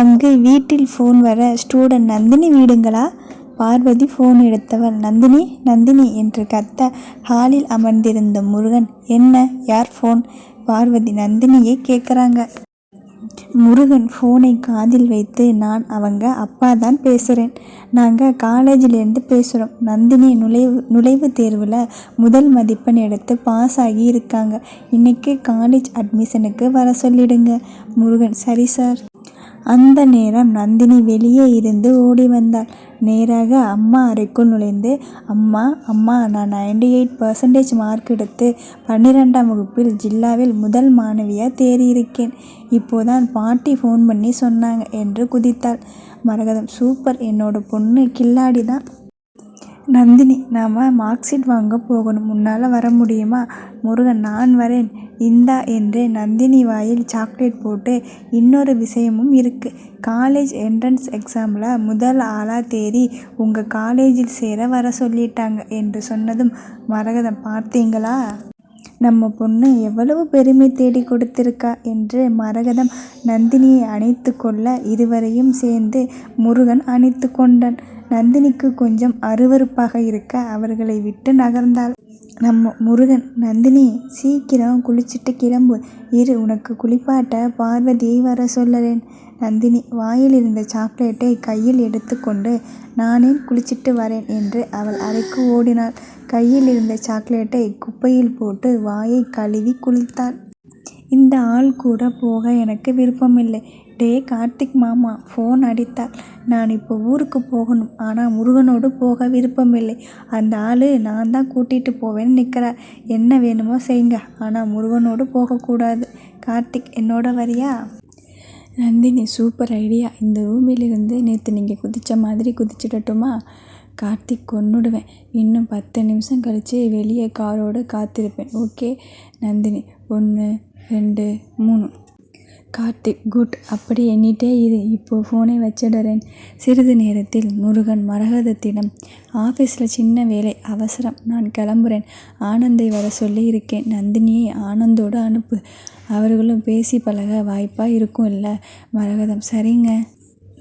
அங்கு வீட்டில் ஃபோன் வர ஸ்டூடண்ட் நந்தினி வீடுங்களா? பார்வதி ஃபோன் எடுத்தவள் நந்தினி நந்தினி என்று கத்த ஹாலில் அமர்ந்திருந்த முருகன் என்ன யார் ஃபோன் பார்வதி நந்தினியை கேட்குறாங்க முருகன் ஃபோனை காதில் வைத்து நான் அவங்க அப்பா தான் பேசுகிறேன் நாங்கள் காலேஜிலேருந்து பேசுகிறோம் நந்தினி நுழைவு நுழைவுத் தேர்வில் முதல் மதிப்பெண் எடுத்து பாஸ் ஆகி இருக்காங்க. இன்றைக்கி காலேஜ் அட்மிஷனுக்கு வர சொல்லிடுங்க. முருகன் சரி சார் அந்த நேரம் நந்தினி வெளியே இருந்து ஓடி வந்தாள். நேராக அம்மா அறைக்குள் நுழைந்து அம்மா அம்மா நான் நைன்டி எயிட் பர்சன்டேஜ் மார்க் எடுத்து பன்னிரெண்டாம் வகுப்பில் ஜில்லாவில் முதல் மாணவியாக தேறியிருக்கேன். இப்போதான் பாட்டி ஃபோன் பண்ணி சொன்னாங்க என்று குதித்தாள். மரகதம் சூப்பர் என்னோட பொண்ணு கில்லாடி தான் நந்தினி நாம் மார்க் ஷீட் வாங்க போகணும். உன்னால் வர முடியுமா? முருகன் நான் வரேன். இந்தா என்று நந்தினி வாயில் சாக்லேட் போட்டு இன்னொரு விஷயமும் இருக்கு. காலேஜ் என்ட்ரன்ஸ் எக்ஸாமில் முதல் ஆளாக தேறி உங்கள் காலேஜில் சேர வர சொல்லிட்டாங்க என்று சொன்னதும் மரகதம். பார்த்தீங்களா? நம்ம பொண்ணு எவ்வளவு பெருமை தேடி கொடுத்திருக்கா என்று மரகதம் நந்தினியை அணைத்து கொள்ள இருவரையும் சேர்ந்து முருகன் அணைத்து கொண்டான். நந்தினிக்கு கொஞ்சம் அருவருப்பாக இருக்க அவர்களை விட்டு நகர்ந்தாள். நம்ம முருகன் நந்தினி சீக்கிரம் குளிச்சுட்டு கிளம்பு. இரு உனக்கு குளிப்பாட்ட பார்வதியை வர சொல்லறேன். நந்தினி வாயில் இருந்த சாக்லேட்டை கையில் எடுத்துக்கொண்டு நானே குளிச்சிட்டு வரேன் என்று அவள் அறைக்கு ஓடினாள். கையில் இருந்த சாக்லேட்டை குப்பையில் போட்டு வாயை கழுவி குளித்தாள். இந்த ஆள் கூட போக எனக்கு விருப்பமில்லை. டே கார்த்திக் மாமா ஃபோன் அடித்தாள். நான் இப்போ ஊருக்கு போகணும். ஆனால் முருகனோடு போக விருப்பமில்லை. அந்த ஆள் நான் தான் கூட்டிகிட்டு போவேன்னு நிற்கிறார் என்ன வேணுமோ செய்யுங்க ஆனால் முருகனோடு போகக்கூடாது. கார்த்திக் என்னோட வரியா? Nandini super idea. இந்த ரூமிலிருந்து நேற்று நீங்கள் குதித்த மாதிரி குதிச்சிடட்டுமா? கார்த்திக் கொன்னுடுவேன். இன்னும் பத்து நிமிஷம் கழித்து வெளியே காரோடு காத்திருப்பேன். ஓகே? நந்தினி ஒன்று ரெண்டு மூணு. கார்த்திக் குட். அப்படி எண்ணிட்டே இரு. இப்போ ஃபோனை வச்சிடுறேன். சிறிது நேரத்தில் முருகன் மரகதத்திடம் ஆஃபீஸில் சின்ன வேலை அவசரம். நான் கிளம்புறேன். ஆனந்தை வர சொல்லி இருக்கேன் நந்தினியை ஆனந்தோடு அனுப்பு. அவர்களும் பேசி பழக வாய்ப்பாக இருக்கும் இல்லை. மரகதம் சரிங்க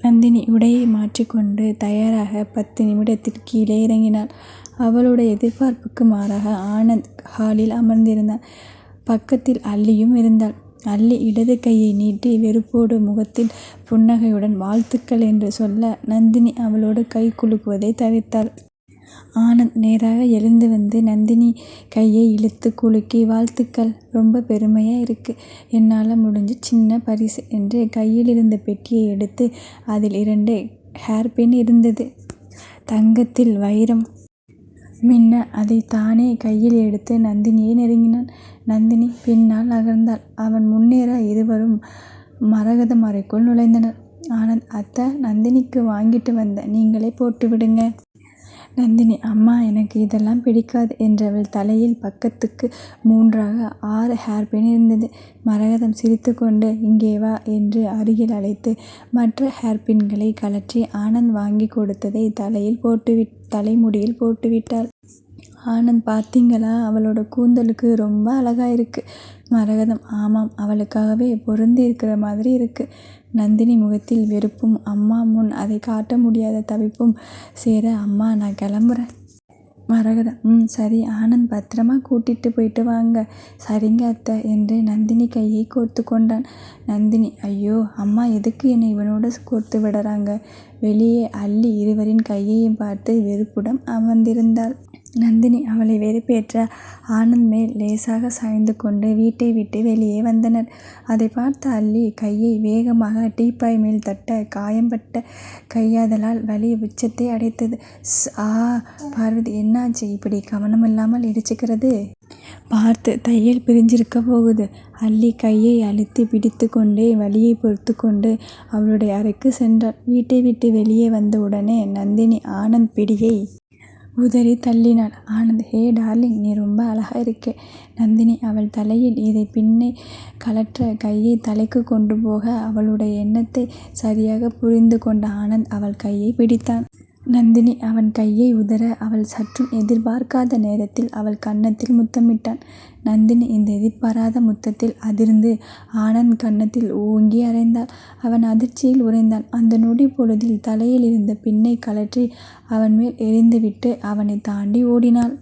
நந்தினி உடையை மாற்றிக்கொண்டு தயாராக பத்து நிமிடத்தில் கீழே இறங்கினாள். அவளுடைய எதிர்பார்ப்புக்கு மாறாக ஆனந்த் ஹாலில் அமர்ந்திருந்தான். பக்கத்தில் அல்லியும் இருந்தாள். அல்லி இடது கையை நீட்டி வெறுப்போடு முகத்தில் புன்னகையுடன் வாழ்த்துக்கள் என்று சொல்ல நந்தினி அவளோடு கை குலுக்குவதை தவிர்த்தாள். ஆனந்த் நேராக எழுந்து வந்து நந்தினி கையை இழுத்து குலுக்கி வாழ்த்துக்கள் ரொம்ப பெருமையாக இருக்குது என்னால் முடிஞ்ச சின்ன பரிசு என்று கையில் இருந்த பெட்டியை எடுத்து அதில் இரண்டு ஹேர்பின் இருந்தது. தங்கத்தில் வைரம். மின்ன அதை தானே கையில் எடுத்து நந்தினியை நெருங்கினான். நந்தினி பின்னால் நகர்ந்தாள். அவன் முன்னேற இருவரும் மரகத மறைக்குள் நுழைந்தனர். ஆனந்த் அத்தை நந்தினிக்கு வாங்கிட்டு வந்த. நீங்களே போட்டு விடுங்க. நந்தினி அம்மா எனக்கு இதெல்லாம் பிடிக்காது என்றவள் தலையில் பக்கத்துக்கு மூன்றாக ஆறு ஹேர்பின் இருந்தது. மரகதம் சிரித்துக்கொண்டு இங்கே வா என்று அருகில் அழைத்து மற்ற ஹேர்பின்களை கழற்றி ஆனந்த் வாங்கி கொடுத்ததை தலையில் போட்டுவிட் தலைமுடியில் போட்டுவிட்டாள் ஆனந்த் பார்த்தீங்களா? அவளோட கூந்தலுக்கு ரொம்ப அழகா இருக்கு. மரகதம் ஆமாம் அவளுக்காகவே பொருந்தி இருக்கிற மாதிரி இருக்கு. நந்தினி முகத்தில் வெறுப்பும் அம்மா முன் அதை காட்ட முடியாத தவிப்பும் சேர அம்மா நான் கிளம்புறேன். மரகதம் ம் சரி ஆனந்த் பத்திரமா கூட்டிட்டு போயிட்டு வாங்க. சரிங்க அத்தை என்று நந்தினி கையை கோர்த்து கொண்டான். நந்தினி ஐயோ அம்மா எதுக்கு என்னை இவனோட கோர்த்து விடுறாங்க? வெளியே அள்ளி இருவரின் கையையும் பார்த்து வெறுப்புடன் அமர்ந்திருந்தாள். நந்தினி அவளை வெறுப்பேற்ற ஆனந்த் மேல் லேசாக சாய்ந்து கொண்டு வீட்டை விட்டு வெளியே வந்தனர். அதை பார்த்த அல்லி கையை வேகமாக டீப்பாய் மேல் தட்ட காயம்பட்ட கையாதலால் வலி உச்சத்தை அடைத்தது. ஸ் ஆ பார்வதி என்னாச்சு? இப்படி கவனமில்லாமல் இடிச்சுக்கிறது? பார்த்து தையல் பிரிஞ்சிருக்க போகுது. அல்லி கையை அழுத்தி பிடித்து கொண்டே வலியை பொறுத்து கொண்டு அவளுடைய அறைக்கு சென்றாள். வீட்டை விட்டு வெளியே வந்த உடனே நந்தினி ஆனந்த் பிடியை உதறி தள்ளினாள். ஆனந்த் ஹே டார்லிங் நீ ரொம்ப அழகா இருக்கே. நந்தினி அவள் தலையில் இதை பின்னே கழற்ற கையை தலைக்கு கொண்டு போக அவளுடைய எண்ணத்தை சரியாக புரிந்து கொண்ட ஆனந்த் அவள் கையை பிடித்தான். நந்தினி அவன் கையை உதற அவள் சற்றும் எதிர்பார்க்காத நேரத்தில் அவள் கன்னத்தில் முத்தமிட்டான். நந்தினி இந்த எதிர்பாராத முத்தத்தில் அதிர்ந்து ஆனந்த் கன்னத்தில் ஓங்கி அறைந்தாள். அவன் அதிர்ச்சியில் உறைந்தான். அந்த நொடி பொழுதில் தலையிலிருந்த பின்னைக் கழற்றி அவன்மேல் எறிந்துவிட்டு அவனைத் தாண்டி ஓடினாள்.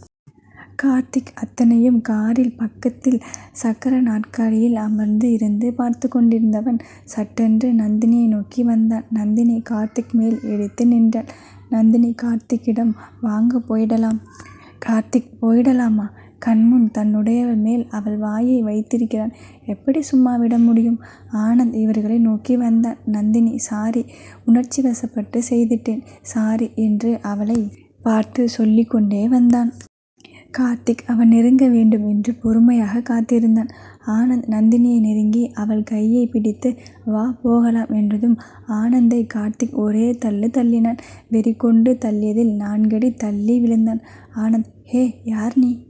கார்த்திக் அத்தனையும் காரில் பக்கத்தில் சக்கர நாற்காலியில் அமர்ந்து இருந்து பார்த்துக் கொண்டிருந்தவன் சட்டென்று நந்தினியை நோக்கி வந்தான். நந்தினி கார்த்திக் மேல் எடுத்து நின்றாள். நந்தினி கார்த்திக்கிடம் வாங்க போயிடலாம். கார்த்திக் போயிடலாமா? கண்முன் தன்னுடையவள் மேல் அவள் வாயை வைத்திருக்கிறான். எப்படி சும்மா விட முடியும்? ஆனந்த் இவர்களை நோக்கி வந்தான். நந்தினி சாரி உணர்ச்சிவசப்பட்டு செய்துட்டேன் சாரி என்று அவளைப் பார்த்து சொல்லிக்கொண்டே வந்தான். கார்த்திக் அவன் நெருங்க வேண்டும் என்று பொறுமையாக காத்திருந்தான். ஆனந்த் நந்தினியை நெருங்கி அவள் கையைப் பிடித்து வா போகலாம் என்றதும் ஆனந்தை கார்த்திக் ஒரே தள்ளு தள்ளினான். வெறிகொண்டு தள்ளியதில் நான்கடி தள்ளி விழுந்தான். ஆனந்த் ஹே யார் நீ?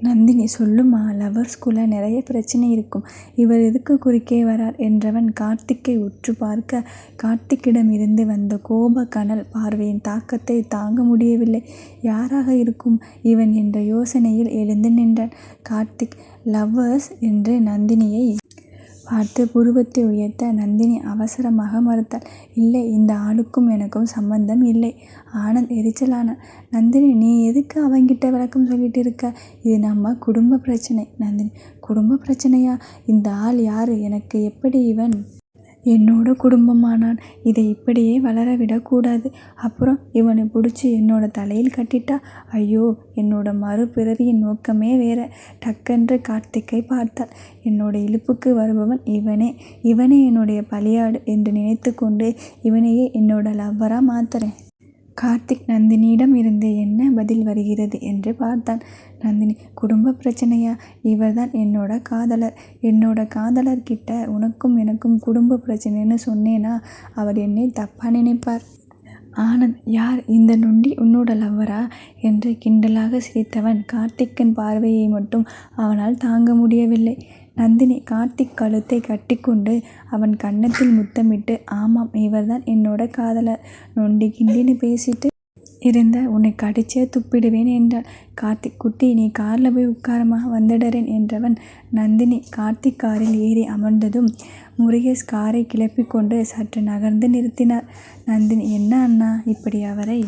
நந்தினி சொல்லுமா லவ்வர்ஸ்குள்ள நிறைய பிரச்சனை இருக்கும். இவர் எதுக்கு குறுக்கே வரார்? என்றவன் கார்த்திக்கை உற்று பார்க்க கார்த்திக்கிடமிருந்து வந்த கோப கனல் பார்வையின் தாக்கத்தை தாங்க முடியவில்லை. யாராக இருக்கும் இவன் என்ற யோசனையில் எழுந்து நின்றான். கார்த்திக் லவ்வர்ஸ் என்று நந்தினியை பார்த்து புருவத்தை உயர்த்த நந்தினி அவசரமாக மறுத்தாள். இல்லை இந்த ஆளுக்கும் எனக்கும் சம்பந்தம் இல்லை. ஆனந்த் எரிச்சலானான். நந்தினி நீ எதுக்கு அவன்கிட்ட விளக்கம் சொல்லிட்டு இருக்க? இது நம்ம குடும்பப் பிரச்சனை நந்தினி குடும்பப் பிரச்சனையா இந்த ஆள் யாரு? எனக்கு எப்படி இவன் என்னோட குடும்பமானான்? இதை இப்படியே வளர விடக்கூடாது அப்புறம் இவனை புடிச்சு என்னோட தலையில் கட்டிட்டா? ஐயோ என்னோட மறுபிறவியின் நோக்கமே வேற. டக்கென்று கார்த்திக்கை பார்த்தாள். என்னோட இழுப்புக்கு வருபவன் இவனே. இவனே என்னுடைய பலியாடு என்று நினைத்துக்கொண்டு இவனையே என்னோட லவ்வரா மாத்துறேன் கார்த்திக் நந்தினியிடம் இருந்து என்ன பதில் வருகிறது என்று பார்த்தான். நந்தினி குடும்பப் பிரச்னையா? இவர்தான் என்னோட காதலர். என்னோட காதலர் கிட்ட உனக்கும் எனக்கும் குடும்பப் பிரச்னைன்னு சொன்னேனா அவர் என்னை தப்பா நினைப்பார். ஆனந்த் யார் இந்த நொண்டி உன்னோட லவ்வரா? என்று கிண்டலாக சிரித்தவன் கார்த்திக்கின் பார்வையை மட்டும் அவனால் தாங்க முடியவில்லை. நந்தினி கார்த்திக் கழுத்தைக் கட்டிக்கொண்டு அவன் கன்னத்தில் முத்தமிட்டு ஆமாம் இவர்தான் என்னோட காதலர். நொண்டி கிண்டின்னு பேசிட்டு இருந்தா உன்னைக் கடிச்சே துப்பிடுவேன் என்றாள். கார்த்திக் குட்டி நீ கார்ல போய் உட்காரமாக வந்துடறேன் என்றவன் நந்தினி கார்த்திக் காரில் ஏறி அமர்ந்ததும் முருகேஷ் காரைக் கிளப்பிக் கொண்டு சற்று நகர்ந்து நிறுத்தினார். நந்தினி என்ன அண்ணா இப்படி அவரை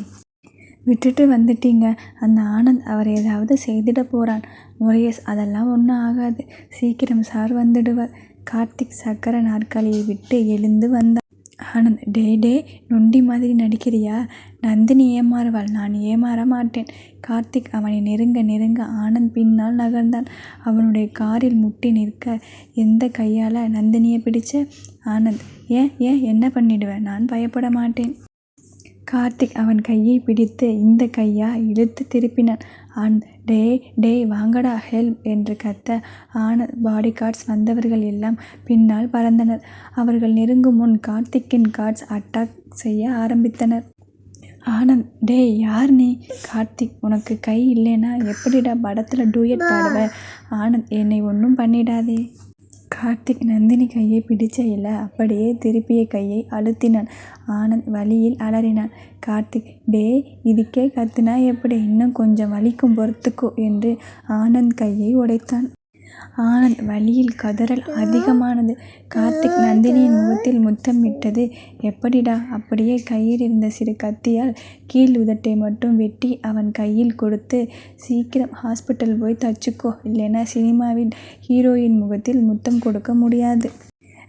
விட்டுட்டு வந்துட்டீங்க? அந்த ஆனந்த் அவர் ஏதாவது செய்திட போகிறான் முருகேஷ் அதெல்லாம் ஒன்றும் ஆகாது. சீக்கிரம் சார் வந்துடுவார். கார்த்திக் சக்கர நாற்காலியை விட்டு எழுந்து வந்தான். ஆனந்த் டே டே நொண்டி மாதிரி நடிக்கிறியா? நந்தினி ஏமாறுவாள் நான் ஏமாற மாட்டேன். கார்த்திக் அவனை நெருங்க நெருங்க ஆனந்த் பின்னால் நகர்ந்தான். அவனுடைய காரில் முட்டி நிற்க எந்த கையால் நந்தினியை பிடிச்ச? ஆனந்த் ஏன் ஏன் என்ன பண்ணிடுவேன் நான் பயப்பட மாட்டேன். கார்த்திக் அவன் கையை பிடித்து இந்த கையா இழுத்துத் திருப்பினான். ஆனந்த் டேய் டேய் வாங்கடா ஹெல்ப் என்று கத்த ஆனந்த் பாடிகார்ட்ஸ் வந்தவர்கள் எல்லாம் பின்னால் பறந்தனர். அவர்கள் நெருங்கும் முன் கார்த்திக்கின் கார்ட்ஸ் அட்டாக் செய்ய ஆரம்பித்தனர். ஆனந்த் டேய் யார் நீ? கார்த்திக் உனக்கு கை இல்லேன்னா எப்படிடா படத்துல டூயட் பாடுவ? ஆனந்த் என்னை ஒண்ணும் பண்ணிடாதே. கார்த்திக் நந்தினி கையைப் பிடிச்சயில அப்படியே திருப்பிய கையை அழுத்தினான். ஆனந்த் வலியில் அலறினான். கார்த்திக் டேய் இதுக்கே கத்துனா எப்படி? இன்னும் கொஞ்சம் வலிக்கும் பொறுத்துக்கோ என்று ஆனந்த் கையை உடைத்தான். ஆனந்த் வலியில் கதறல் அதிகமானது. கார்த்திக் நந்தினியின் முகத்தில் முத்தமிட்டது எப்படிடா? அப்படியே கையில் இருந்த சிறு கத்தியால் கீழ் உதட்டை மட்டும் வெட்டி அவன் கையில் கொடுத்து சீக்கிரம் ஹாஸ்பிடல் போய் தச்சுக்கோ இல்லைன்னா சினிமாவில் ஹீரோயின் முகத்தில் முத்தம் கொடுக்க முடியாது.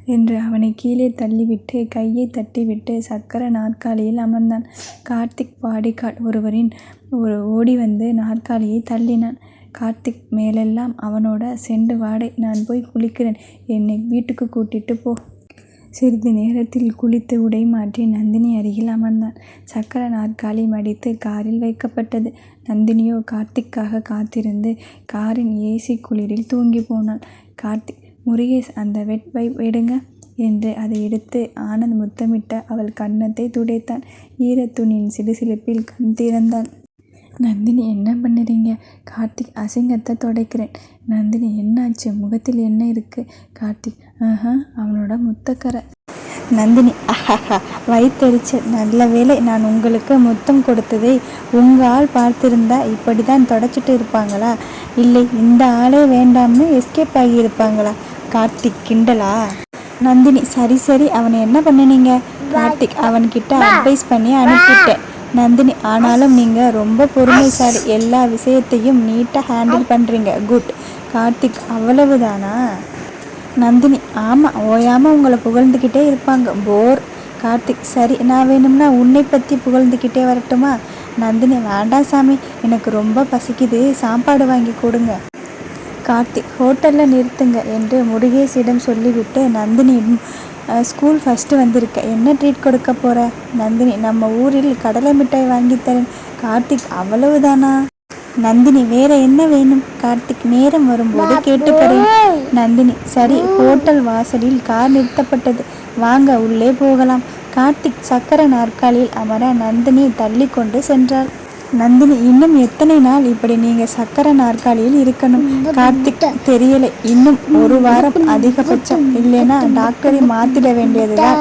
என்று அவனைக் கீழே தள்ளிவிட்டு கையைத் தட்டிவிட்டு சக்கர நாற்காலியில் அமர்ந்தான். கார்த்திக் பாடிகார்ட் ஒருவரின் ஓடிவந்து நாற்காலியைத் தள்ளினான். கார்த்திக் மேலெல்லாம் அவனோட செண்டு வாடை. நான் போய் குளிக்கிறேன். என்னை வீட்டுக்குக் கூட்டிட்டு போ. சிறிது நேரத்தில் குளித்து உடை மாற்றி நந்தினி அருகில் அமர்ந்தான். சக்கர நாற்காலி மடித்து காரில் வைக்கப்பட்டது. நந்தினியோ கார்த்திக்காக காத்திருந்து காரின் ஏசி குளிரில் தூங்கிப் போனாள். கார்த்திக் முருகேஷ் அந்த வெட் வைப் எடுங்க. என்று அதை எடுத்து ஆனந்த் முத்தமிட்ட அவள் கன்னத்தைத் துடைத்தான். ஈரத்துணியின் சிலுசிலுப்பில் கண் திறந்தான். நந்தினி என்ன பண்ணுறீங்க? கார்த்திக் அசிங்கத்த தொடைக்கிறேன். நந்தினி என்னாச்சு? முகத்தில் என்ன இருக்கு? கார்த்திக் ஆஹ அவனோட முத்தக்கறை நந்தினி அஹஹா வயிற்றெரிச்சல் நல்ல வேளை நான் உங்களுக்கு முத்தம் கொடுத்ததை உங்க ஆள் பார்த்திருந்தா இப்படி தான் தொடச்சிட்டு இருப்பாங்களா இல்லை இந்த ஆளே வேண்டாம்னு எஸ்கேப் ஆகி இருப்பாங்களா கார்த்திக் கிண்டலா நந்தினி சரி சரி அவனை என்ன பண்ணினீங்க கார்த்திக் அவன்கிட்ட அட்வைஸ் பண்ணி அனுப்பிட்டேன் நந்தினி ஆனாலும் நீங்க ரொம்ப பொறுமைசாலி. எல்லா விஷயத்தையும் நீட்டாக ஹேண்டில் பண்றீங்க. குட் கார்த்திக் அவ்வளவுதானா? நந்தினி ஆமாம் ஓயாமல் உங்களை புகழ்ந்துக்கிட்டே இருப்பாங்க. போர் கார்த்திக் சரி நான் வேணும்னா உன்னை பற்றி புகழ்ந்துக்கிட்டே வரட்டுமா? நந்தினி வேண்டாம் சாமி எனக்கு ரொம்ப பசிக்குது. சாப்பாடு வாங்கி கொடுங்க. கார்த்திக் ஹோட்டலில் நிறுத்துங்க என்று முருகேசிடம் சொல்லிவிட்டு நந்தினியிடம் ஸ்கூல் ஃபஸ்ட்டு வந்திருக்க. என்ன ட்ரீட் கொடுக்க போற? நந்தினி நம்ம ஊரில் கடலை மிட்டாய் வாங்கித் தரேன். கார்த்திக் அவ்வளவுதானா? நந்தினி வேற என்ன வேணும்? கார்த்திக் நேரம் வரும்போது கேட்டுக்கிறேன் நந்தினி சரி ஹோட்டல் வாசலில் கார் நிறுத்தப்பட்டது. வாங்க உள்ளே போகலாம். கார்த்திக் சக்கர நாற்காலியில் அமர நந்தினி தள்ளி கொண்டு சென்றாள். நந்தினி இன்னும் எத்தனை நாள் இப்படி நீங்க சக்கர நாற்காலியில் இருக்கணும்? கார்த்திக் தெரியல. இன்னும் ஒரு வாரம் அதிகபட்சம். இல்லைன்னா டாக்டரை மாத்திட வேண்டியதுதான்.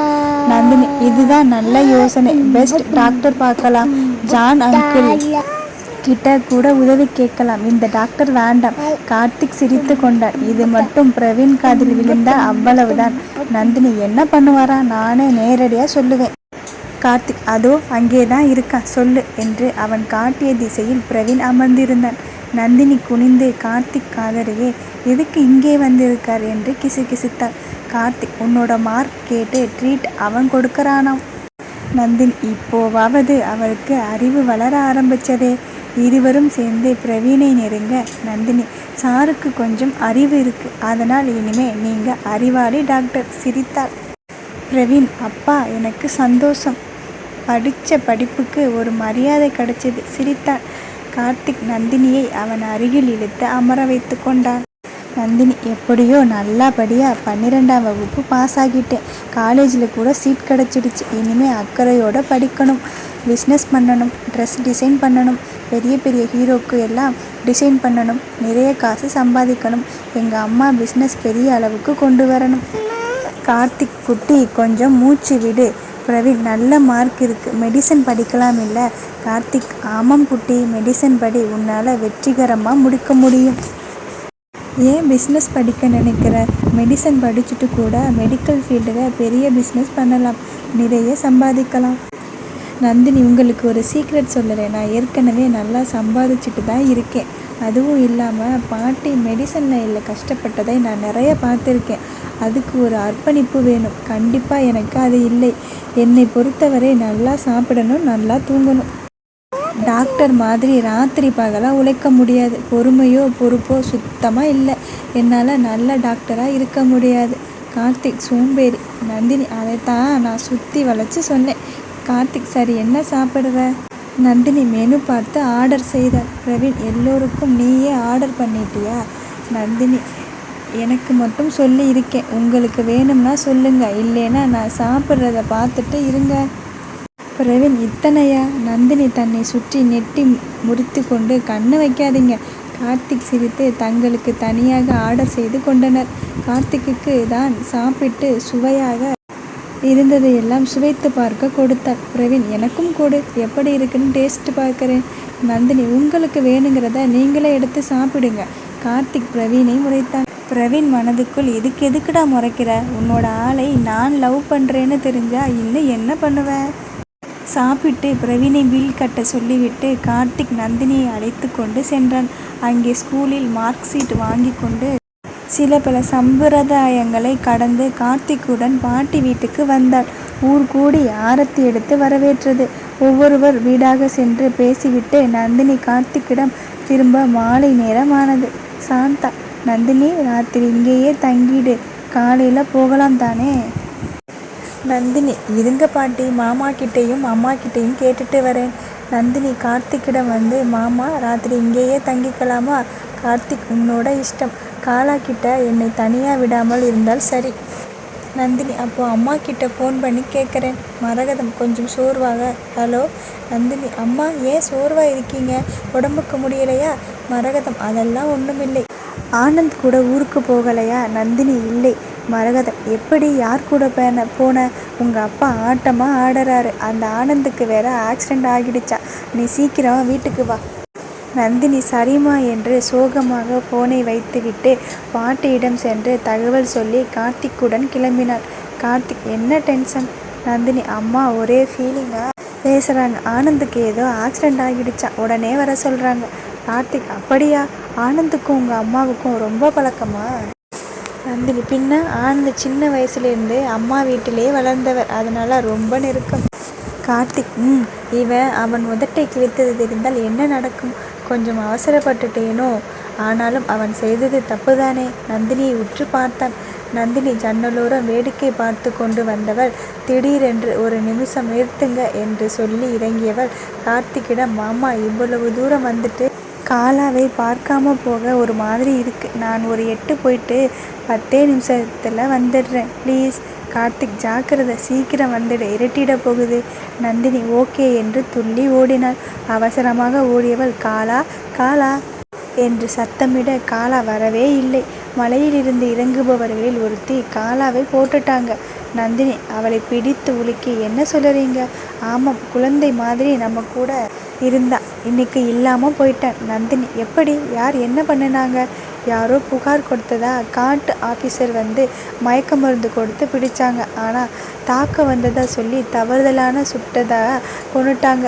நந்தினி இதுதான் நல்ல யோசனை. பெஸ்ட் டாக்டர் பார்க்கலாம். ஜான் அங்கிள் கிட்ட கூட உதவி கேட்கலாம். இந்த டாக்டர் வேண்டாம். கார்த்திக் சிரித்து கொண்டார். இது மட்டும் பிரவீன் காதில் விழுந்தா அவ்வளவுதான். நந்தினி என்ன பண்ணுவாரா? நானே நேரடியாக சொல்லுவேன். கார்த்திக் அதோ அங்கே தான் இருக்கான் சொல்லு என்று அவன் காட்டிய திசையில் பிரவீன் அமர்ந்திருந்தான். நந்தினி குனிந்து கார்த்திக் காதரையே எதுக்கு இங்கே வந்திருக்கார்? என்று கிசுகிசுத்தாள். கார்த்திக் உன்னோட மார்க் கேட்டு ட்ரீட் அவன் கொடுக்கறானாம். நந்தினி இப்போவாவது அவளுக்கு அறிவு வளர ஆரம்பிச்சதே. இருவரும் சேர்ந்து பிரவீனை நெருங்க நந்தினி சாருக்கு கொஞ்சம் அறிவு இருக்கு. அதனால் இனிமே நீங்க அறிவாளி டாக்டர் சிரித்தாள். பிரவீன் அப்பா எனக்கு சந்தோஷம். படித்த படிப்புக்கு ஒரு மரியாதை கிடைச்சது. சிரித்தான் கார்த்திக் நந்தினியை அவன் அருகில் இழுத்து அமர வைத்து கொண்டான். நந்தினி எப்படியோ நல்லபடியாக பன்னிரெண்டாம் வகுப்பு பாஸ் ஆகிட்டேன். காலேஜில் கூட சீட் கிடச்சிடுச்சு. இனிமேல் அக்கறையோடு படிக்கணும். பிஸ்னஸ் பண்ணணும். ட்ரெஸ் டிசைன் பண்ணணும். பெரிய பெரிய ஹீரோக்கு எல்லாம் டிசைன் பண்ணணும். நிறைய காசு சம்பாதிக்கணும். எங்கள் அம்மா பிஸ்னஸ் பெரிய அளவுக்கு கொண்டு வரணும். கார்த்திக் குட்டி கொஞ்சம் மூச்சு விடு. பிரவீன் நல்ல மார்க் இருக்குது மெடிசன் படிக்கலாம் இல்லை. கார்த்திக் ஆமாம் குட்டி. மெடிசன் படி உன்னால் வெற்றிகரமாக முடிக்க முடியும். ஏன் பிஸ்னஸ் படிக்க நினைக்கிற? மெடிசன் படிச்சுட்டு கூட மெடிக்கல் ஃபீல்டில் பெரிய பிஸ்னஸ் பண்ணலாம். நிறைய சம்பாதிக்கலாம். நந்தினி உங்களுக்கு ஒரு சீக்ரெட் சொல்லுறேன். நான் ஏற்கனவே நல்லா சம்பாதிச்சுட்டு தான் இருக்கேன். அதுவும் இல்லாமல் பாட்டி மெடிசன் லைனில் கஷ்டப்பட்டதை நான் நிறைய பார்த்துருக்கேன். அதுக்கு ஒரு அர்ப்பணிப்பு வேணும். கண்டிப்பாக எனக்கு அது இல்லை. என்னை பொறுத்தவரை நல்லா சாப்பிடணும் நல்லா தூங்கணும். டாக்டர் மாதிரி ராத்திரி பகலாக உழைக்க முடியாது. பொறுமையோ பொறுப்போ சுத்தமாக இல்லை. என்னால் நல்ல டாக்டராக இருக்க முடியாது. கார்த்திக் சோம்பேறி. நந்தினி அதைத்தான் நான் சுற்றி வளைச்சி சொன்னேன். கார்த்திக் சரி என்ன சாப்பிடுவ நந்தினி மெனு பார்த்து ஆர்டர் செய்தார் பிரவீன் எல்லோருக்கும் நீயே ஆர்டர் பண்ணிட்டியா? நந்தினி எனக்கு மட்டும் சொல்லி இருக்கேன் உங்களுக்கு வேணும்னா சொல்லுங்க. இல்லைன்னா நான் சாப்பிட்றத பார்த்துட்டு இருங்க. பிரவீன் இத்தனையா? நந்தினி தன்னை சுற்றி நெட்டி முறித்து கொண்டு கண்ணு வைக்காதீங்க. கார்த்திக் சிரித்து தங்களுக்கு தனியாக ஆர்டர் செய்து கொண்டனர். கார்த்திக்குக்கு தான் சாப்பிட்டு சுவையாக இருந்ததையெல்லாம் சுவைத்து பார்க்க கொடுத்தார் பிரவீன் எனக்கும் கொடு. எப்படி இருக்குன்னு டேஸ்ட் பார்க்குறேன். நந்தினி உங்களுக்கு வேணுங்கிறத நீங்களே எடுத்து சாப்பிடுங்க. கார்த்திக் பிரவீனை முறைத்தான் பிரவீன் மனதுக்குள் எதுக்கு எதுக்குடா முறைக்கிற? உன்னோட ஆளை நான் லவ் பண்ணுறேன்னு தெரிஞ்சா இன்னும் என்ன பண்ணுவேன் சாப்பிட்டு பிரவீனை பில் கட்ட சொல்லிவிட்டு கார்த்திக் நந்தினியை அழைத்து கொண்டு சென்றான். அங்கே ஸ்கூலில் மார்க் ஷீட் வாங்கி கொண்டு சில பல சம்பிரதாயங்களை கடந்து கார்த்திக்குடன் பாட்டி வீட்டுக்கு வந்தாள். ஊர் கூடி ஆரத்தி எடுத்து வரவேற்றது. ஒவ்வொருவர் வீடாக சென்று பேசிவிட்டு நந்தினி கார்த்திக்கிடம் திரும்ப மாலை நேரமானது. சாந்தா நந்தினி ராத்திரி இங்கேயே தங்கிடு. காலையில் போகலாம் தானே? நந்தினி இருங்க பாட்டி. மாமா கிட்டேயும் அம்மா கிட்டேயும் கேட்டுட்டு வரேன். நந்தினி கார்த்திக்கிடம் வந்து மாமா ராத்திரி இங்கேயே தங்கிக்கலாமா? கார்த்திக் உன்னோட இஷ்டம். காலா கிட்ட என்னை தனியாக விடாமல் இருந்தால் சரி. நந்தினி அப்போ அம்மா கிட்ட ஃபோன் பண்ணி கேட்குறேன். மரகதம் கொஞ்சம் சோர்வாக ஹலோ நந்தினி அம்மா ஏன் சோர்வாக இருக்கீங்க? உடம்புக்கு முடியலையா? மரகதம் அதெல்லாம் ஒன்றுமில்லை ஆனந்த் கூட ஊருக்கு போகலையா? நந்தினி இல்லை. மரகதம் எப்படி யார் கூட பேன போன? உங்கள் அப்பா ஆட்டமாக ஆடுறாரு. அந்த ஆனந்துக்கு வேற ஆக்சிடெண்ட் ஆகிடுச்சா? நீ சீக்கிரம் வீட்டுக்கு வா. நந்தினி சரிம்மா என்று சோகமாக போனை வைத்துவிட்டு பாட்டியிடம் சென்று தகவல் சொல்லி கார்த்திக்குடன் கிளம்பினாள். கார்த்திக் என்ன டென்ஷன் நந்தினி அம்மா ஒரே ஃபீலிங்காக பேசுகிறாங்க ஆனந்துக்கு ஏதோ ஆக்சிடெண்ட் ஆகிடுச்சா? உடனே வர சொல்கிறாங்க கார்த்திக் அப்படியா? ஆனந்துக்கும் உங்கள் அம்மாவுக்கும் ரொம்ப பழக்கமா? நந்தினி பின்ன? ஆனந்த் சின்ன வயசுலேருந்து அம்மா வீட்டிலே வளர்ந்தவர். அதனால் ரொம்ப நெருக்கம். கார்த்திக் ம் இவன் அவன் உதட்டை கிழித்தது தெரிந்தால் என்ன நடக்கும்? கொஞ்சம் அவசரப்பட்டுட்டேனோ? ஆனாலும் அவன் செய்தது தப்புதானே? நந்தினியை உற்று பார்த்தான். நந்தினி ஜன்னலோரம் வேடிக்கை பார்த்து கொண்டு வந்தவள் திடீரென்று ஒரு நிமிஷம் நிறுத்துங்க என்று சொல்லி இறங்கியவள் கார்த்திக்கிடம் மாமா இவ்வளவு தூரம் வந்துட்டு காலாவை பார்க்காம போக ஒரு மாதிரி இருக்கு. நான் ஒரு எட்டு போயிட்டு பத்தே நிமிஷத்தில் வந்துடுறேன். ப்ளீஸ். கார்த்திக் ஜாக்கிரதை சீக்கிரம் வந்துடு இருட்டிட போகுது. நந்தினி ஓகே என்று துள்ளி ஓடினாள். அவசரமாக ஓடியவள் காலா காலா என்று சத்தமிட காலா வரவே இல்லை. மலையிலிருந்து இறங்குபவர்களில் ஒருத்தி காலாவை போட்டுட்டாங்க. நந்தினி அவளை பிடித்து உலுக்கி என்ன சொல்லுறீங்க ஆமாம் குழந்தை மாதிரி நம்ம கூட இருந்தா. இன்னைக்கு இல்லாமல் போயிட்டேன். நந்தினி எப்படி? யார் என்ன பண்ணினாங்க? யாரோ புகார் கொடுத்ததா? காட்டு ஆஃபீஸர் வந்து மயக்க மருந்து கொடுத்து பிடிச்சாங்க. ஆனால் தாக்க வந்ததாக சொல்லி தவறுதலான சுட்டதாக கொண்டுட்டாங்க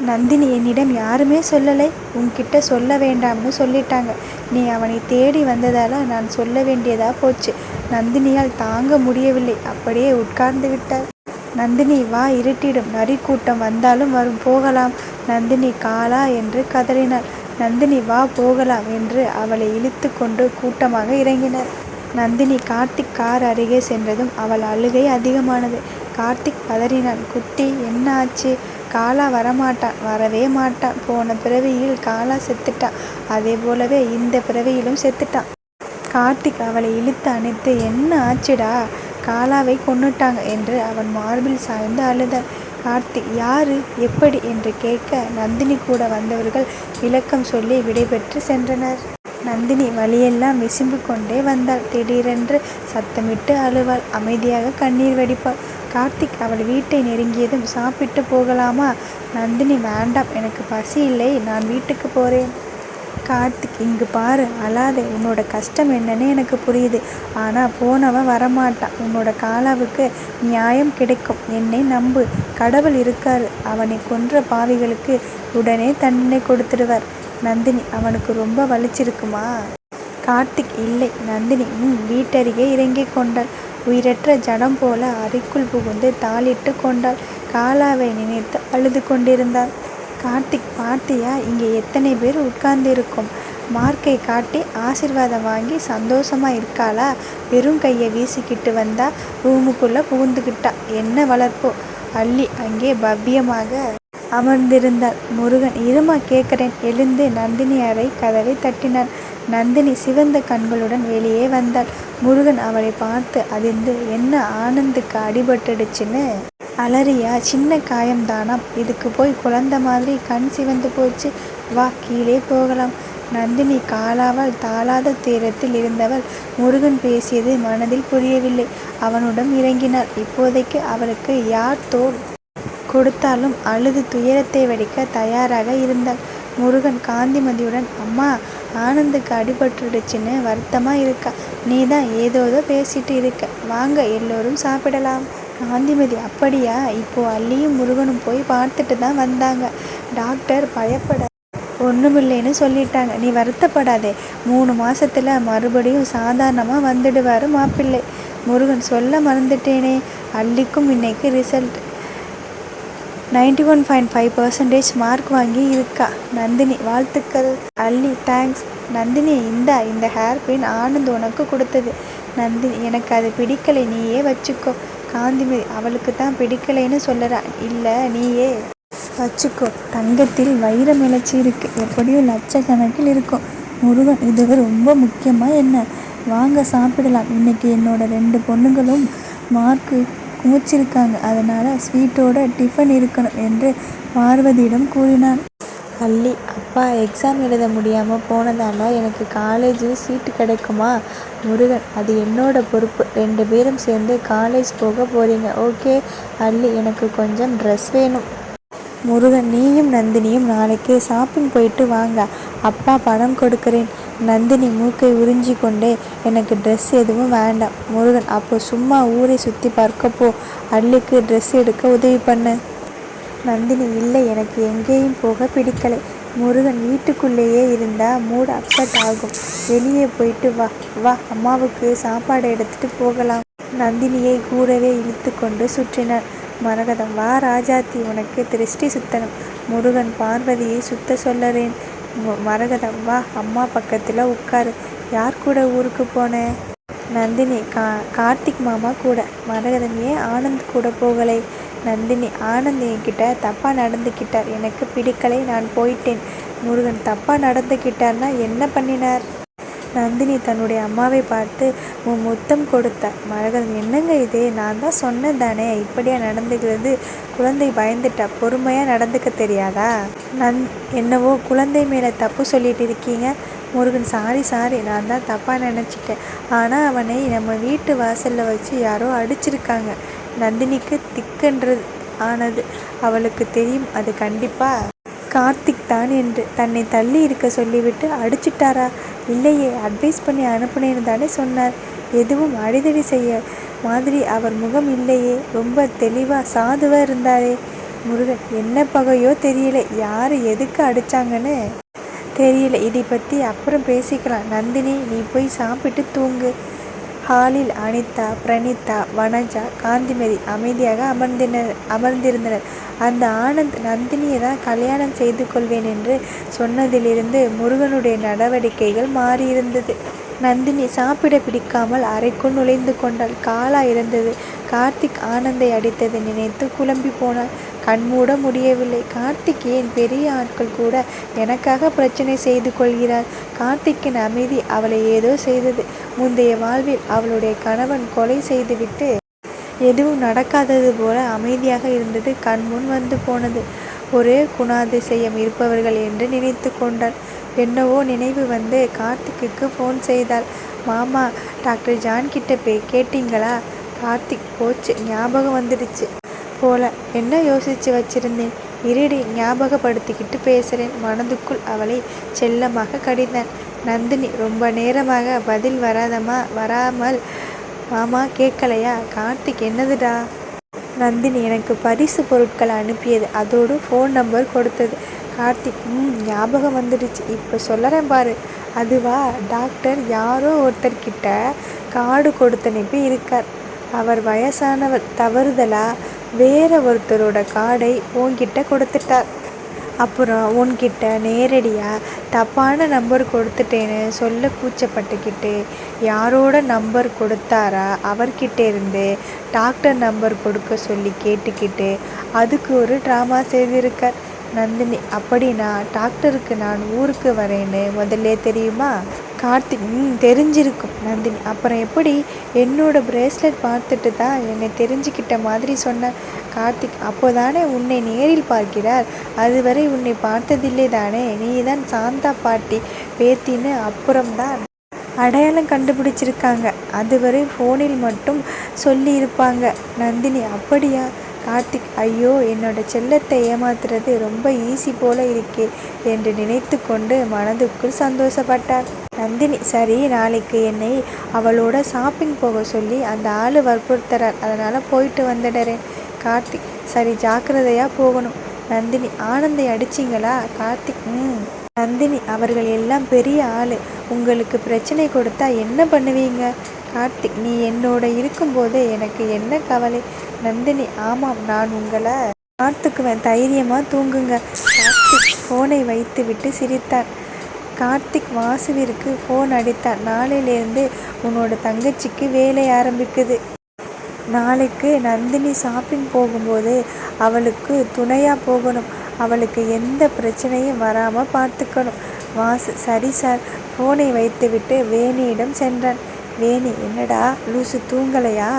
நந்தினி என்னிடம் யாருமே சொல்லலை. உன்கிட்ட சொல்ல வேண்டாம்னு சொல்லிட்டாங்க. நீ அவனை தேடி வந்ததால நான் சொல்ல வேண்டியதா போச்சு. நந்தினியால் தாங்க முடியவில்லை. அப்படியே உட்கார்ந்து விட்டார். நந்தினி வா இருட்டிடும். நரி கூட்டம் வந்தாலும் வரும். போகலாம். நந்தினி காலா என்று கதறினாள். நந்தினி வா போகலாம் என்று அவளை இழுத்து கொண்டு கூட்டமாக இறங்கினர். நந்தினி கார்த்திக் கார் அருகே சென்றதும் அவள் அழுகை அதிகமானது. கார்த்திக் பதறினான். குட்டி என்ன ஆச்சு? காலா வரமாட்டான் வரவே மாட்டான் போன பிறவியில் காலா செத்துட்டான் அதே போலவே இந்த பிறவியிலும் செத்துட்டான் கார்த்திக் அவளை இழுத்து அணைத்து என்ன ஆச்சுடா? காலாவை கொன்னுட்டாங்க என்று அவன் மார்பில் சாய்ந்து அழுதான். கார்த்திக் யாரு எப்படி? என்று கேட்க நந்தினி கூட வந்தவர்கள் விளக்கம் சொல்லி விடைபெற்று சென்றனர். நந்தினி வழியெல்லாம் விசும்பு கொண்டே வந்தாள். திடீரென்று சத்தமிட்டு அழுவாள். அமைதியாக கண்ணீர் வடிப்பாள். கார்த்திக் அவள் வீட்டை நெருங்கியதும் சாப்பிட்டு போகலாமா? நந்தினி வேண்டாம். எனக்கு பசி இல்லை. நான் வீட்டுக்கு போகிறேன் கார்த்திக் இங்கு பாரு அழாதே உன்னோட கஷ்டம் என்னன்னு எனக்கு புரியுது. ஆனால் போனவன் வரமாட்டான் உன்னோட காலாவுக்கு நியாயம் கிடைக்கும். என்னை நம்பு. கடவுள் இருக்காரு. அவனை கொன்ற பாவிகளுக்கு உடனே தண்டனை கொடுத்துடுவார். நந்தினி அவனுக்கு ரொம்ப வலிச்சிருக்குமா? கார்த்திக் இல்லை. நந்தினி ம் வீட்டருகே இறங்கிக் கொண்டாள். உயிரற்ற ஜடம் போல அறைக்குள் புகுந்து தாளிட்டு கொண்டாள். காலாவை நினைத்து அழுது கொண்டிருந்தாள். கார்த்திக் பார்த்தியா இங்கே எத்தனை பேர் உட்கார்ந்திருக்கும்? மார்க்கை காட்டி ஆசிர்வாதம் வாங்கி சந்தோஷமா இருக்காளா? வெறும் கையை வீசிக்கிட்டு வந்தா ரூமுக்குள்ளே புகுந்துக்கிட்டா என்ன வளர்ப்போ? அள்ளி அங்கே பவ்யமாக அமர்ந்திருந்தாள். முருகன் இருமா கேட்குறேன். எழுந்து நந்தினி அறை கதவை தட்டினான். நந்தினி சிவந்த கண்களுடன் வெளியே வந்தாள். முருகன் அவளை பார்த்து அதிர்ந்து என்ன ஆனந்துக்கு அடிபட்டுடுச்சுன்னு? அலறியா? சின்ன காயம்தானாம் இதுக்கு போய் குழந்த மாதிரி கண் சிவந்து போச்சு. வா கீழே போகலாம். நந்தினி காலாவால் தாளாத தீரத்தில் இருந்தவள் முருகன் பேசியது மனதில் புரியவில்லை. அவனுடன் இறங்கினாள். இப்போதைக்கு அவளுக்கு யார் தோல்? கொடுத்தாலும் அழுது துயரத்தை வடிக்க தயாராக இருந்தாள். முருகன் காந்திமதியுடன் அம்மா ஆனந்துக்கு அடிபட்டுடுச்சுன்னு வருத்தமாக இருக்கா? நீ தான் ஏதோதோ பேசிட்டு இருக்க. வாங்க எல்லோரும் சாப்பிடலாம். காந்திமதி அப்படியா? இப்போ அள்ளியும் முருகனும் போய் பார்த்துட்டு தான் வந்தாங்க. டாக்டர் பயப்பட ஒன்றுமில்லைன்னு சொல்லிட்டாங்க. நீ வருத்தப்படாதே. மூணு மாசத்துல மறுபடியும் சாதாரணமாக வந்துடுவார் மாப்பிள்ளை. முருகன் சொல்ல மறந்துட்டேனே. அள்ளிக்கும் இன்னைக்கு result ninety one point five percentage mark வாங்கி இருக்கா. நந்தினி வாழ்த்துக்கள். அள்ளி தேங்க்ஸ் நந்தினி இந்தா இந்த ஹேர் பின் ஆனந்த் உனக்கு கொடுத்தது. நந்தினி எனக்கு அது பிடிக்கலை. நீயே வச்சுக்கோ. காந்திமதி அவளுக்கு தான் பிடிக்கலைன்னு சொல்லுறா. இல்லை நீயே. வச்சுக்கோ தங்கத்தில் வைரம் இழைச்சி இருக்கு எப்படியும் லட்சக்கணக்கில் இருக்கும். முருகன் இதுவே ரொம்ப முக்கியமாக என்ன? வாங்க சாப்பிடலாம். இன்னைக்கு என்னோட ரெண்டு பொண்ணுங்களும் மார்க்கு குமிச்சிருக்காங்க அதனால் ஸ்வீட்டோட டிஃபன் இருக்கணும் என்று பார்வதியிடம் கூறினான். அள்ளி அப்பா எக்ஸாம் எழுத முடியாமல் போனதால எனக்கு காலேஜில் சீட்டு கிடைக்குமா? முருகன் அது என்னோட பொறுப்பு. ரெண்டு பேரும் சேர்ந்து காலேஜ் போக போகிறீங்க ஓகே அள்ளி எனக்கு கொஞ்சம் ட்ரெஸ் வேணும். முருகன் நீயும் நந்தினியும் நாளைக்கு ஷாப்பிங் போயிட்டு வாங்க. அப்பா பணம் கொடுக்கிறேன். நந்தினி மூக்கை உறிஞ்சி கொண்டே எனக்கு ட்ரெஸ் எதுவும் வேண்டாம். முருகன் அப்போ சும்மா ஊரை சுற்றி பார்க்கப்போ அள்ளிக்கு ட்ரெஸ் எடுக்க உதவி பண்ணு. நந்தினி இல்லை எனக்கு எங்கேயும் போக பிடிக்கலை. முருகன் வீட்டுக்குள்ளேயே இருந்தால் மூட் அப்செட் ஆகும். வெளியே போயிட்டு வா வா அம்மாவுக்கு சாப்பாடு எடுத்துட்டு போகலாம். நந்தினியை கூடவே இழுத்து கொண்டு சுற்றினான் மரகதம் வா ராஜாத்தி உனக்கு திருஷ்டி சுத்தனம் முருகன் பார்வதியை சுத்த சொல்லறேன். மரகதம் வா அம்மா பக்கத்தில் உட்காரு. யார் கூட ஊருக்கு போன? நந்தினி கா கார்த்திக் மாமா கூட. மரகதம் ஏன் ஆனந்த் கூட போகலை? நந்தினி ஆனந்த் என்கிட்ட தப்பாக நடந்துக்கிட்டார் எனக்கு பிடிக்கலை நான் போயிட்டேன். முருகன் தப்பாக நடந்துக்கிட்டார்னா என்ன பண்ணினார்? நந்தினி தன்னுடைய அம்மாவை பார்த்து உன் முத்தம் கொடுத்தார் மரகதம் என்னங்க இது? நான் தான் சொன்னேன் தானே இப்படியா நடந்துக்கிறது குழந்தை பயந்துட்டா பொறுமையாக நடந்துக்க தெரியாதா? நன் என்னவோ குழந்தை மேலே தப்பு சொல்லிட்டு இருக்கீங்க. முருகன் சாரி சாரி நான் தான் தப்பாக நினச்சிட்டேன். ஆனால் அவனை நம்ம வீட்டு வாசலில் வச்சு யாரோ அடிச்சிருக்காங்க. நந்தினிக்கு திக்கென்றது ஆனது. அவளுக்கு தெரியும் அது கண்டிப்பாக கார்த்திக் தான் என்று. தன்னை தள்ளி இருக்க சொல்லிவிட்டு அடிச்சிட்டாரா? இல்லையே அட்வைஸ் பண்ணி அனுப்புனேன்னு தானே சொன்னார். எதுவும் அடிதடி செய்ய மாதிரி அவர் முகம் இல்லையே. ரொம்ப தெளிவாக சாதுவாக இருந்தாரே. முருகன் என்ன பகையோ தெரியல. யார் எதுக்கு அடிச்சாங்கன்னு தெரியல. இதை பற்றி அப்புறம் பேசிக்கலாம். நந்தினி நீ போய் சாப்பிட்டு தூங்கு. ஹாலில் அனிதா பிரணிதா வனஜா காந்திமதி அமைதியாக அமர்ந்தினர் அமர்ந்திருந்தனர். அந்த ஆனந்த் நந்தினியை தான் கல்யாணம் செய்து கொள்வேன் என்று சொன்னதிலிருந்து முருகனுடைய நடவடிக்கைகள் மாறியிருந்தது. நந்தினி சாப்பிட பிடிக்காமல் அறைக்குள் நுழைந்து கொண்டாள். காலா இருந்தது. கார்த்திக் ஆனந்தை அடித்ததை நினைத்து குழம்பி போனாள். கண்மூட முடியவில்லை. கார்த்திக் ஏன் பெரிய ஆட்கள் கூட எனக்காக பிரச்சனை செய்து கொள்கிறார்? கார்த்திக்கின் அமைதி அவளை ஏதோ செய்தது. முந்தைய வாழ்வில் அவளுடைய கணவன் கொலை செய்துவிட்டு எதுவும் நடக்காதது போல அமைதியாக இருந்தது. கண்முன் வந்து போனது. ஒரே குணாதிசயம் இருப்பவர்கள் என்று நினைத்து கொண்டாள். என்னவோ நினைவு வந்து கார்த்திக்குக்கு ஃபோன் செய்தாள். மாமா டாக்டர் ஜான் கிட்ட போய் கேட்டிங்களா? கார்த்திக் போச்சு ஞாபகம் வந்துடுச்சு. போல என்ன யோசிச்சு வச்சிருந்தேன்? இருடி ஞாபகப்படுத்திக்கிட்டு பேசுகிறேன் மனதுக்குள் அவளை செல்லமாக கடிந்தான் நந்தினி ரொம்ப நேரமாக பதில் வராதமா வராமல் மாமா கேட்கலையா? கார்த்திக் என்னதுடா? நந்தினி எனக்கு பரிசு பொருட்கள் அனுப்பியது அதோடு ஃபோன் நம்பர் கொடுத்தது. கார்த்திக் ம் ஞாபகம் வந்துடுச்சு. இப்போ சொல்லறேன் பாரு. அதுவா? டாக்டர் யாரோ ஒருத்தர்கிட்ட கார்டு கொடுத்து அனுப்பி இருக்கார். அவர் வயசானவர் தவறுதலாக வேற ஒருத்தரோட கார்டை உன்கிட்ட கொடுத்துட்டார். அப்புறம் உன்கிட்ட நேரடியாக தப்பான நம்பர் கொடுத்துட்டேன்னு சொல்ல கூச்சப்பட்டுக்கிட்டு யாரோட நம்பர் கொடுத்தாரா? அவர்கிட்ட இருந்து டாக்டர் நம்பர் கொடுக்க சொல்லி கேட்டுக்கிட்டு அதுக்கு ஒரு ட்ராமா செய்திருக்கார். நந்தினி அப்படின்னா டாக்டருக்கு நான் ஊருக்கு வரேன்னு முதல்ல தெரியுமா? கார்த்திக் ம் தெரிஞ்சிருக்கும் நந்தினி. அப்புறம் எப்படி? என்னோட பிரேஸ்லெட் பார்த்துட்டு தான் என்னை தெரிஞ்சுக்கிட்ட மாதிரி சொன்ன கார்த்திக். அப்போதானே உன்னை நேரில் பார்க்கிறார். அதுவரை உன்னை பார்த்ததில்லை தானே. நீ தான் சாந்தா பாட்டி பேத்தின்னு அப்புறம்தான் அடையாளம் கண்டுபிடிச்சிருக்காங்க. அதுவரை ஃபோனில் மட்டும் சொல்லியிருப்பாங்க. நந்தினி அப்படியா? கார்த்திக் ஐயோ என்னோட செல்லத்தை ஏமாத்துறது ரொம்ப ஈஸி போல இருக்கே என்று நினைத்து கொண்டு மனதுக்குள் சந்தோஷப்பட்டார் நந்தினி சரி நாளைக்கு என்னை அவளோட ஷாப்பிங் போக சொல்லி அந்த ஆள் வற்புறுத்துறார். அதனால் போயிட்டு வந்துடுறேன். கார்த்திக் சரி ஜாக்கிரதையாக போகணும். நந்தினி ஆனந்தை அடிச்சிங்களா? கார்த்திக் ம். நந்தினி அவர்கள் எல்லாம் பெரிய ஆள். உங்களுக்கு பிரச்சனை கொடுத்தா என்ன பண்ணுவீங்க? கார்த்திக் நீ என்னோட இருக்கும்போது எனக்கு என்ன கவலை? நந்தினி ஆமாம் நான் உங்களை பார்த்துக்குவேன் தைரியமாக தூங்குங்க. கார்த்திக் ஃபோனை வைத்து விட்டு சிரித்தார். கார்த்திக் வாசுவிற்கு ஃபோன் அடித்தார். நாளையிலேருந்து உன்னோட தங்கச்சிக்கு வேலை ஆரம்பிக்குது. நாளைக்கு நந்தினி ஷாப்பிங் போகும்போது அவளுக்கு துணையாக போகணும். அவளுக்கு எந்த பிரச்சனையும் வராமல் பார்த்துக்கணும். வாசு சரி சார். ஃபோனை வைத்துவிட்டு வேணியிடம் சென்றான். வேணி என்னடா லூசு தூங்கலையா?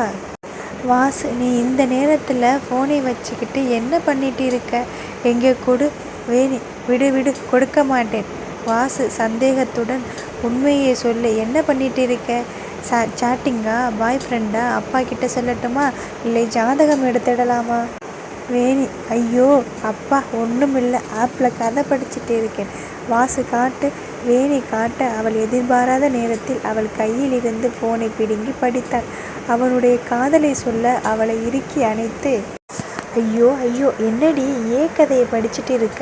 வாசு நீ இந்த நேரத்தில் ஃபோனை வச்சுக்கிட்டு என்ன பண்ணிட்டு இருக்க? எங்கே கொடு வேணி விடு விடு கொடுக்க மாட்டேன். வாசு சந்தேகத்துடன் உண்மையை சொல்லு என்ன பண்ணிட்டு இருக்க? சா சாட்டிங்கா பாய் ஃப்ரெண்டா அப்பா கிட்ட சொல்லட்டுமா? இல்லை ஜாதகம் எடுத்துடலாமா? வேணி ஐயோ அப்பா ஒன்றுமில்ல ஆப்பில் கதை படிச்சுட்டு இருக்கேன். வாசு காட்டு வேணி காட்ட அவள் எதிர்பாராத நேரத்தில் அவள் கையில் இருந்து ஃபோனை பிடுங்கி படித்தாள். அவனுடைய காதலை சொல்ல அவளை இறுக்கி அணைத்து ஐயோ ஐயோ என்னடி ஏன் கதையை படிச்சுட்டு இருக்க?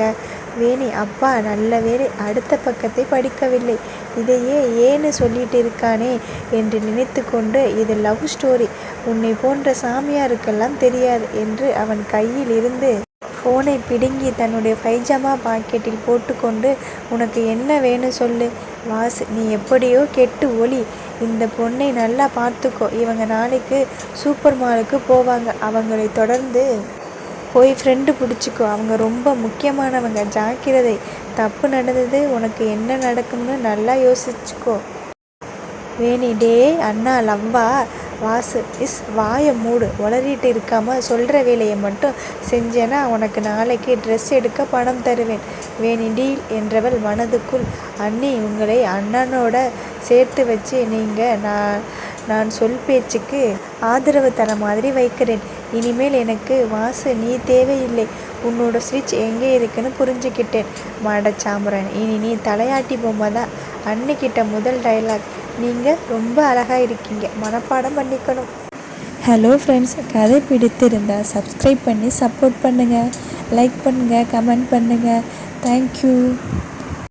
வேணி அப்பா நல்ல வேலை அடுத்த பக்கத்தை படிக்கவில்லை. இதையே ஏன்னு சொல்லிட்டு இருக்கானே என்று நினைத்து கொண்டு இது லவ் ஸ்டோரி. உன்னை போன்ற சாமியாருக்கெல்லாம் தெரியாது என்று அவன் கையில் இருந்து ஃபோனை பிடுங்கி தன்னுடைய பைஜாமா பாக்கெட்டில் போட்டுக்கொண்டு உனக்கு என்ன வேணும் சொல்லு? வாசு நீ எப்படியோ கெட்டு ஒளி. இந்த பொண்ணை நல்லா பார்த்துக்கோ. இவங்க நாளைக்கு சூப்பர் மாலுக்கு போவாங்க. அவங்களை தொடர்ந்து போய் ஃப்ரெண்டு பிடிச்சிக்கோ. அவங்க ரொம்ப முக்கியமானவங்க. ஜாக்கிரதை. தப்பு நடந்தது. உனக்கு என்ன நடக்கும்னு நல்லா யோசிச்சுக்கோ. வேணி டே அண்ணா லவ்வா? வாசு இஸ் வாயை மூடு உளறிட்டு இருக்காமல் சொல்கிற வேலையை மட்டும் செஞ்சேன்னா உனக்கு நாளைக்கு ட்ரெஸ் எடுக்க பணம் தருவேன். வேணிடீல் என்றவள் மனதுக்குள் அண்ணி உங்களை அண்ணனோட சேர்த்து வச்சு நீங்கள் நான் நான் சொல் பேச்சுக்கு ஆதரவு தர மாதிரி வைக்கிறேன். இனிமேல் எனக்கு வாசு நீ தேவையில்லை. உன்னோட ஸ்விட்ச் எங்கே இருக்குன்னு புரிஞ்சுக்கிட்டேன். மாடச்சாம்பரன் இனி நீ தலையாட்டி பொம்மை தான் அன்னிக்கிட்ட முதல் டைலாக் நீங்கள் ரொம்ப அழகாக இருக்கீங்க. மனப்பாடம் பண்ணிக்கணும். ஹலோ ஃப்ரெண்ட்ஸ் கதை பிடித்திருந்தால் சப்ஸ்கிரைப் பண்ணி சப்போர்ட் பண்ணுங்கள் லைக் பண்ணுங்கள் கமெண்ட் பண்ணுங்கள் தேங்க்யூ